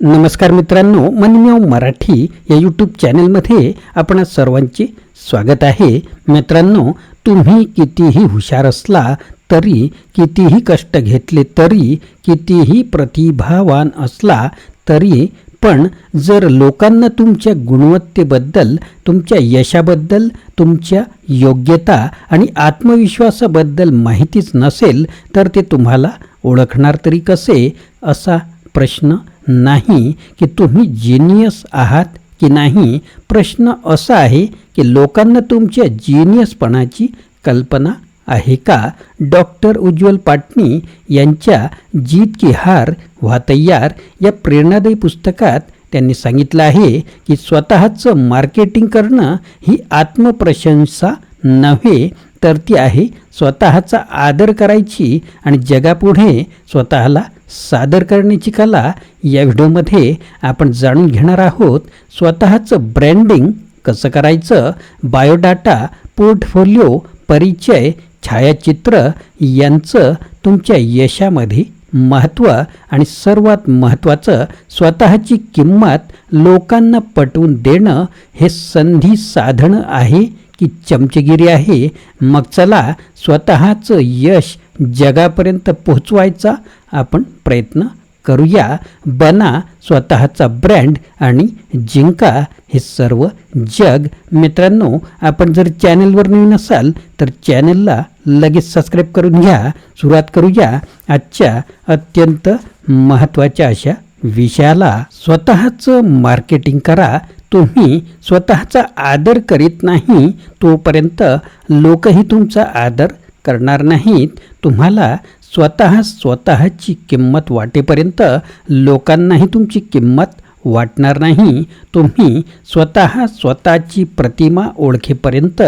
नमस्कार मित्रांनो मनमेव मराठी या यूट्यूब चॅनलमध्ये आपण सर्वांचे स्वागत आहे. मित्रांनो तुम्ही कितीही हुशार असला तरी कितीही कष्ट घेतले तरी कितीही प्रतिभावान असला तरी पण जर लोकांना तुमच्या गुणवत्तेबद्दल तुमच्या यशाबद्दल तुमच्या योग्यता आणि आत्मविश्वासाबद्दल माहितीच नसेल तर ते तुम्हाला ओळखणार तरी कसे? असा प्रश्न नाही की तुम्ही जिनियस आहात की नाही प्रश्न असा आहे की लोकांना तुमच्या जिनियसपणाची कल्पना आहे का? डॉक्टर उज्ज्वल पाटणी यांच्या जीत की हार व्हा तयार या प्रेरणादायी पुस्तकात त्यांनी सांगितलं आहे की स्वतःचं मार्केटिंग करणं ही आत्मप्रशंसा नव्हे तर ती आहे स्वतःचा आदर करायची आणि जगापुढे स्वतःला सादर करण्याची कला या व्हिडिओमध्ये आपण जाणून घेणार आहोत. स्वतःचं ब्रँडिंग कसं करायचं? बायोडाटा पोर्टफोलिओ परिचय छायाचित्र यांचं तुमच्या यशामध्ये महत्त्व आणि सर्वात महत्त्वाचं स्वतःची किंमत लोकांना पटवून देणं हे संधी साधणं आहे की चमचगिरी आहे. मग चला स्वतःचं यश जगापर्यंत पोहोचवायचा आपण प्रयत्न करूया. बना स्वतःचा ब्रँड आणि जिंका हे सर्व जग. मित्रांनो आपण जर चॅनलवर नवीन असाल तर चॅनलला लगेच सबस्क्राईब करून घ्या. सुरुवात करूया आजच्या अत्यंत महत्त्वाच्या अशा विषयाला. स्वतःचं मार्केटिंग करा. तुम्ही स्वतःचा आदर करीत नाही तोपर्यंत लोकही तुमचा आदर करणार नाहीत. तुम्हाला स्वतः स्वतःची किंमत वाटेपर्यंत लोकांनाही तुमची किंमत वाटणार नाही. तुम्ही स्वतः स्वतःची प्रतिमा ओळखेपर्यंत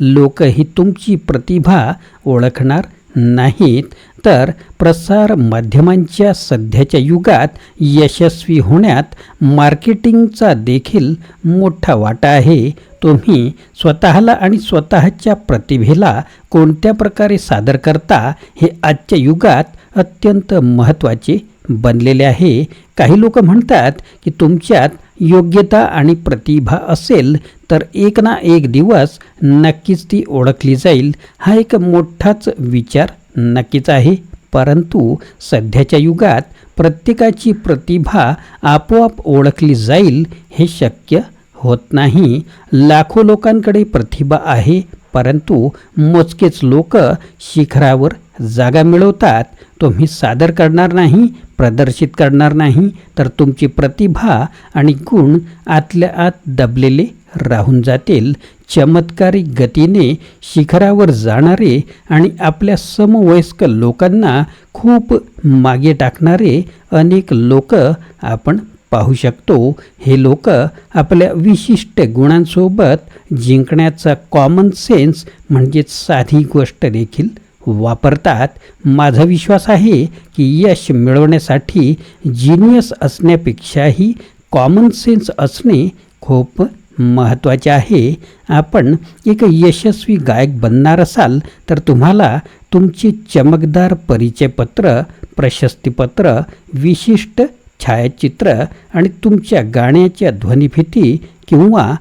लोकही तुमची प्रतिभा ओळखणार नाहीत. तर प्रसार माध्यमांच्या सध्याच्या युगात यशस्वी होण्यात मार्केटिंगचा देखील मोठा वाटा आहे. तुम्ही स्वतःला आणि स्वतःच्या प्रतिभेला कोणत्या प्रकारे सादर करता हे आजच्या युगात अत्यंत महत्त्वाचे बनलेले आहे. काही लोक म्हणतात की तुमच्यात योग्यता आणि प्रतिभा असेल तर एक ना एक दिवस नक्कीच ती ओळखली जाईल. हा एक मोठाच विचार नक्कीच आहे. परंतु सध्याच्या युगात प्रत्येकाची प्रतिभा आपोआप ओळखली जाईल हे शक्य होत नाही. लाखो लोकांकडे प्रतिभा आहे परंतु मोजकेच लोक शिखरावर जागा मिळवतात तुम्ही सादर करणार नाही प्रदर्शित करणार नाही तर तुमची प्रतिभा आणि गुण आतल्या आत दबलेले राहून जातील. चमत्कारी गतीने शिखरावर जाणारे आणि आपल्या समवयस्क लोकांना खूप मागे टाकणारे अनेक लोक आपण पाहू शकतो. हे लोक आपल्या विशिष्ट गुणांसोबत जिंकण्याचा कॉमन सेन्स म्हणजेच साधी गोष्ट देखील वापरतात. माझा विश्वास आहे की यश मिळवण्यासाठी जिनियस असण्यापेक्षाही कॉमन सेन्स असणे खूप महत्त्वाचे आहे. आपण एक यशस्वी गायक बनणार असाल तर तुम्हाला तुमचे चमकदार परिचयपत्र प्रशस्तीपत्र विशिष्ट छायाचित्र आणि तुमच्या गाण्याच्या ध्वनिफिती किंवा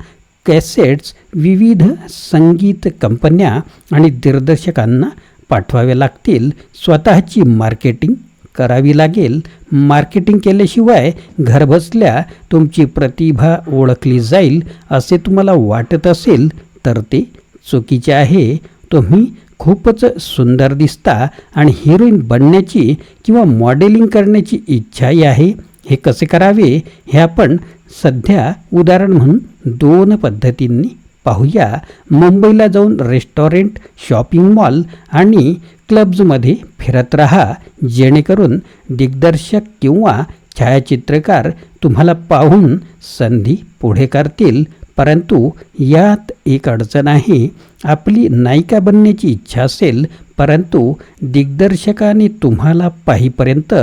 कॅसेट्स विविध संगीत कंपन्या आणि दिग्दर्शकांना पाठवावे लागतील. स्वतःची मार्केटिंग करावी लागेल. मार्केटिंग केल्याशिवाय घरबसल्या तुमची प्रतिभा ओळखली जाईल असे तुम्हाला वाटत असेल तर ते चुकीचे आहे. तुम्ही खूपच सुंदर दिसता आणि हिरोईन बनण्याची किंवा मॉडेलिंग करण्याची इच्छाही आहे. हे कसे करावे? हे आपण सध्या उदाहरण म्हणून दोन पद्धतींनी पाहूया मुंबईला जाऊन रेस्टॉरंट शॉपिंग मॉल आणि क्लब्जमध्ये फिरत राहा जेणेकरून दिग्दर्शक किंवा छायाचित्रकार तुम्हाला पाहून संधी पुढे करतील. परंतु यात एक अडचण आहे आपली नायिका बनण्याची इच्छा असेल परंतु दिग्दर्शकाने तुम्हाला पाहीपर्यंत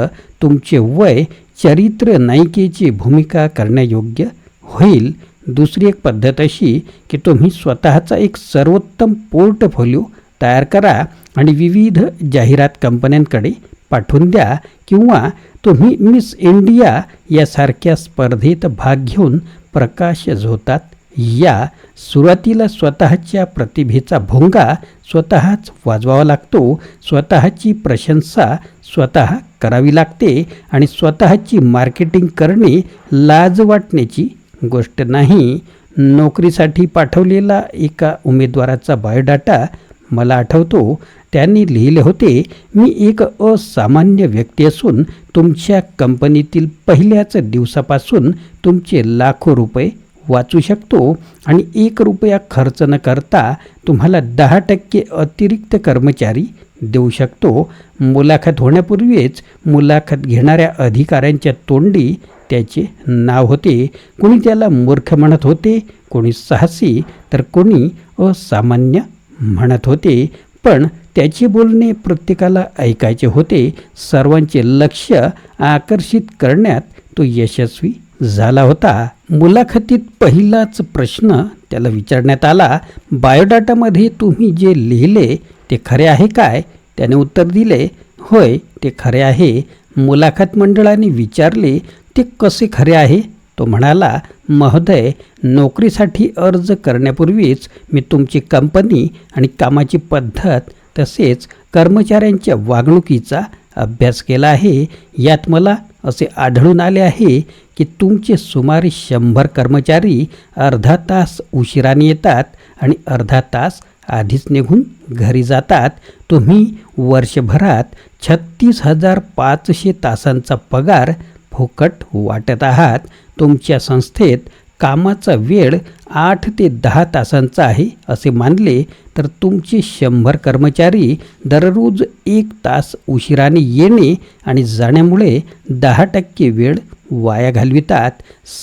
तुमचे वय चरित्र नायिकेची भूमिका करण्यायोग्य होईल. दुसरी एक पद्धत अशी की तुम्ही स्वतःचा एक सर्वोत्तम पोर्टफोलिओ तयार करा आणि विविध जाहिरात कंपन्यांकडे पाठवून द्या किंवा तुम्ही मिस इंडिया यासारख्या स्पर्धेत भाग घेऊन प्रकाश झोतात. या सुरुवातीला स्वतःच्या प्रतिभेचा भोंगा स्वतःच वाजवावा लागतो. स्वतःची प्रशंसा स्वतः करावी लागते आणि स्वतःची मार्केटिंग करणे लाज वाटण्याची गोष्ट नाही नोकरीसाठी पाठवलेला एका उमेदवाराचा बायोडाटा मला आठवतो. त्यांनी लिहिले होते मी एक असामान्य व्यक्ती असून तुमच्या कंपनीतील पहिल्याच दिवसापासून तुमचे लाखो रुपये वाचू शकतो आणि एक रुपया खर्च न करता तुम्हाला दहा टक्के अतिरिक्त कर्मचारी देऊ शकतो. मुलाखत होण्यापूर्वीच मुलाखत घेणाऱ्या अधिकाऱ्यांच्या तोंडी त्याचे नाव होते. कोणी त्याला मूर्ख म्हणत होते कोणी साहसी तर कोणी असामान्य म्हणत होते. पण त्याचे बोलणे प्रत्येकाला ऐकायचे होते. सर्वांचे लक्ष आकर्षित करण्यात तो यशस्वी झाला होता. मुलाखतीत पहिलाच प्रश्न त्याला विचारण्यात आला बायोडाटामध्ये तुम्ही जे लिहिले ते खरे आहे काय? त्याने उत्तर दिले होय ते खरे आहे. मुलाखत मंडळाने विचारले ते कसे खरे आहे? तो म्हणाला महोदय नोकरीसाठी अर्ज करण्यापूर्वीच मी तुमची कंपनी आणि कामाची पद्धत तसेच कर्मचाऱ्यांच्या वागणुकीचा अभ्यास केला आहे. यात मला असे आढळून आले आहे की तुमचे सुमारे शंभर कर्मचारी अर्धा तास उशिराने येतात आणि अर्धा तास आधीच निघून घरी जातात. तुम्ही वर्षभरात छत्तीस हजार पाचशे तासांचा पगार फुकट वाटत आहात. तुमच्या संस्थेत कामाचा वेळ आठ ते दहा तासांचा आहे असे मानले तर तुमचे शंभर कर्मचारी दररोज एक तास उशिराने येणे आणि जाण्यामुळे दहा टक्के वेळ वाया घालवितात.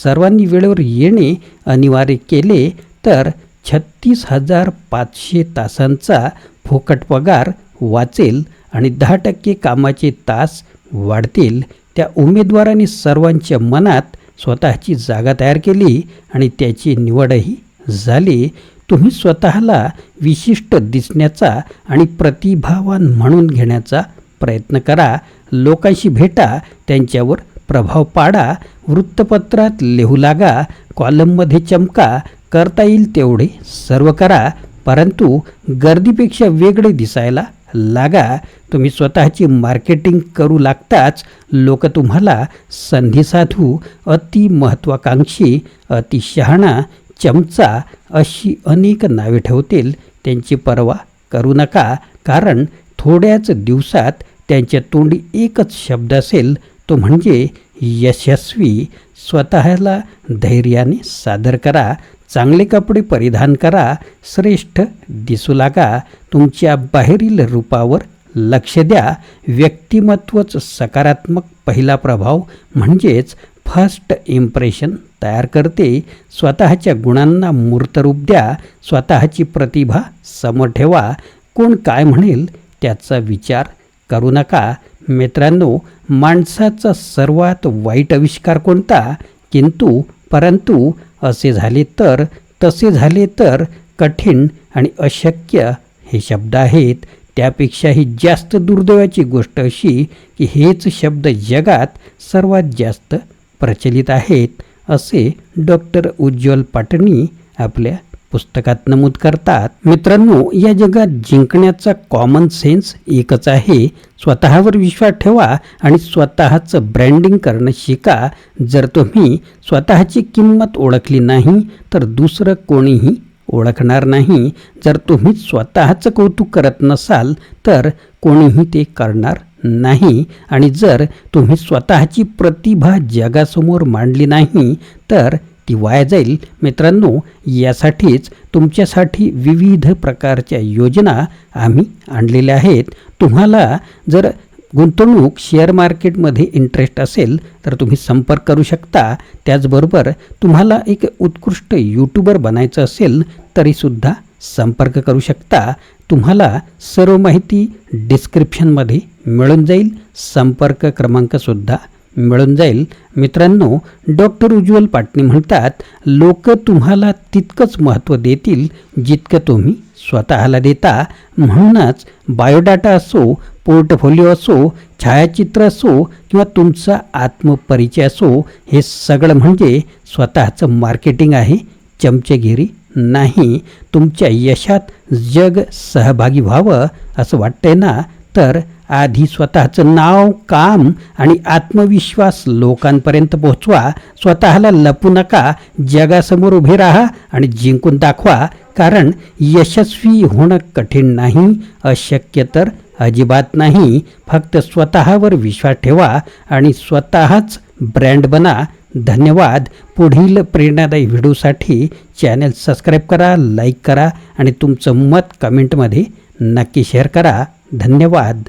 सर्वांनी वेळेवर येणे अनिवार्य केले तर छत्तीस हजार पाचशे तासांचा फुकट पगार वाचेल आणि दहा टक्के कामाचे तास वाढतील. त्या उमेदवाराने सर्वांच्या मनात स्वतःची जागा तयार केली आणि त्याची निवडही झाली. तुम्ही स्वतःला विशिष्ट दिसण्याचा आणि प्रतिभावान म्हणून घेण्याचा प्रयत्न करा. लोकांशी भेटा त्यांच्यावर प्रभाव पाडा वृत्तपत्रात लिहू लागा कॉलममध्ये चमका करता येईल तेवढे सर्व करा. परंतु गर्दीपेक्षा वेगळे दिसायला लागा तुम्ही स्वतःची मार्केटिंग करू लागताच लोक तुम्हाला संधीसाधू अति महत्त्वाकांक्षी अति शहाणा चमचा अशी अनेक नावे ठेवतील. त्यांची पर्वा करू नका कारण थोड्याच दिवसात त्यांच्या तोंडी एकच शब्द असेल तो म्हणजे यशस्वी स्वतःला धैर्याने सादर करा चांगले कपडे परिधान करा श्रेष्ठ दिसू लागा. तुमच्या बाहेरील रूपावर लक्ष द्या. व्यक्तिमत्वच सकारात्मक पहिला प्रभाव म्हणजेच फर्स्ट इम्प्रेशन तयार करते. स्वतःच्या गुणांना मूर्तरूप द्या. स्वतःची प्रतिभा समोर ठेवा. कोण काय म्हणेल त्याचा विचार करू नका. मित्रांनो माणसाचा सर्वात वाईट आविष्कार कोणता? किंतु परंतु असे झाले तर तसे झाले तर कठीण आणि अशक्य हे शब्द आहेत. त्यापेक्षाही जास्त दुर्दैवाची गोष्ट अशी की हेच शब्द जगात सर्वात जास्त प्रचलित आहेत असे डॉक्टर उज्ज्वल पाटणी आपल्या पुस्तकात नमूद करतात मित्रांनो या जगात जिंकण्याचा कॉमन सेन्स एकच आहे. स्वतःवर विश्वास ठेवा आणि स्वतःचं ब्रँडिंग करणं शिका. जर तुम्ही स्वतःची किंमत ओळखली नाही तर दुसरं कोणीही ओळखणार नाही. जर तुम्ही स्वतःचं कौतुक करत नसाल तर कोणीही ते करणार नाही. आणि जर तुम्ही स्वतःची प्रतिभा जगासमोर मांडली नाही तर ती वाया जाईल. मित्रांनो यासाठीच तुमच्यासाठी विविध प्रकारच्या योजना आम्ही आणलेल्या आहेत. तुम्हाला जर गुंतवणूक शेअर मार्केटमध्ये इंटरेस्ट असेल तर तुम्ही संपर्क करू शकता. त्याचबरोबर तुम्हाला एक उत्कृष्ट यूट्यूबर बनायचं असेल तरीसुद्धा संपर्क करू शकता. तुम्हाला सर्व माहिती डिस्क्रिप्शनमध्ये मिळून जाईल. संपर्क क्रमांकसुद्धा मिळून जाईल. मित्रांनो डॉक्टर उज्ज्वल पाटणी म्हणतात लोक तुम्हाला तितकंच महत्त्व देतील जितकं तुम्ही स्वतःला देता. म्हणूनच बायोडाटा असो पोर्टफोलिओ असो छायाचित्र असो किंवा तुमचा आत्मपरिचय असो हे सगळं म्हणजे स्वतःचं मार्केटिंग आहे. चमचेगिरी नाही. तुमच्या यशात जग सहभागी व्हावं असं वाटतंय ना? तर आधी स्वतःचं नाव काम आणि आत्मविश्वास लोकांपर्यंत पोहोचवा. स्वतःला लपू नका. जगासमोर उभे राहा आणि जिंकून दाखवा. कारण यशस्वी होणं कठीण नाही अशक्य तर अजिबात नाही. फक्त स्वतःवर विश्वास ठेवा आणि स्वतःच ब्रँड बना. धन्यवाद. पुढील प्रेरणादायी व्हिडिओसाठी चॅनल सबस्क्राईब करा लाईक करा आणि तुमचं मत कमेंटमध्ये नक्की शेअर करा. धन्यवाद.